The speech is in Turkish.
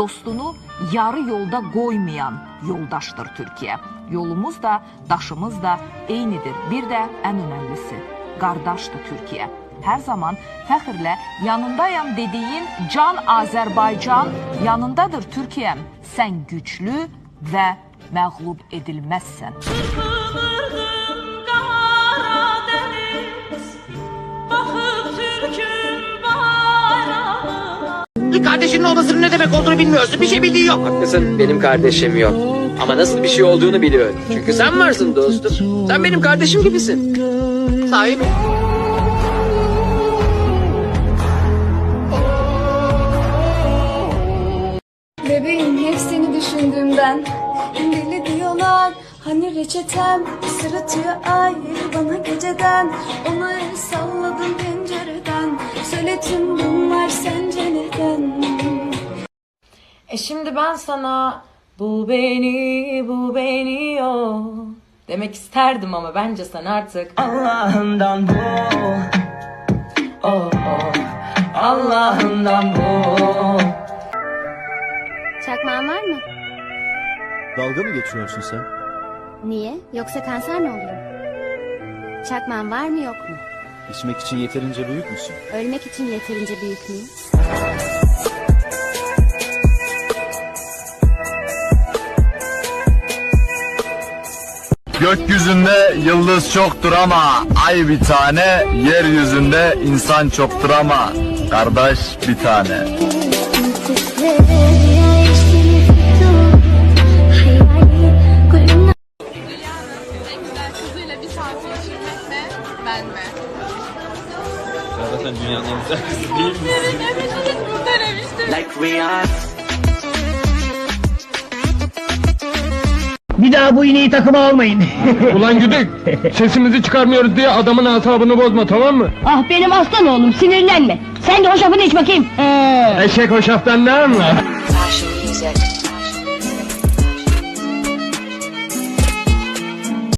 dostunu yarı yolda qoymayan yoldaşdır Türkiye. Yolumuz da, daşımız da eynidir. Bir də ən önəmlisi, qardaşdır Türkiye. Hər zaman fəxrlə yanındayam dediyin can Azərbaycan yanındadır Türkiyəm. Sən güclü və məğlub edilməzsən. Kıvırdım Bir kardeşinin olmasının ne demek olduğunu bilmiyorsun. Bir şey bildiğin yok. Haklısın benim kardeşim yok. Ama nasıl bir şey olduğunu biliyorum. Çünkü sen varsın dostum. Sen benim kardeşim gibisin. Sahi mi? Bebeğim hep seni düşündüğümden Deli diyorlar hani reçetem Sırıtıyor ay bana geceden Ona el salladım pencereden Söyle tüm bunlar E şimdi ben sana bu beni bu beni yo demek isterdim ama bence sen artık Allah'ından bu oh, oh, Allah'ından bu Çakmağın var mı? Dalga mı geçiyorsun sen? Niye? Yoksa kanser mi olurum? Çakmağın var mı yok mu? İçmek için yeterince büyük müsün? Ölmek için yeterince büyük müyüm? Gökyüzünde yıldız çoktur ama ay bir tane, yeryüzünde insan çoktur ama kardeş bir tane. Bir daha bu iğneyi takıma almayın. Ulan güdük sesimizi çıkarmıyoruz diye adamın asabını bozma tamam mı? ah benim aslan oğlum sinirlenme. Sen de o şafını iç bakayım. Eşek hoşaftan ne anlar?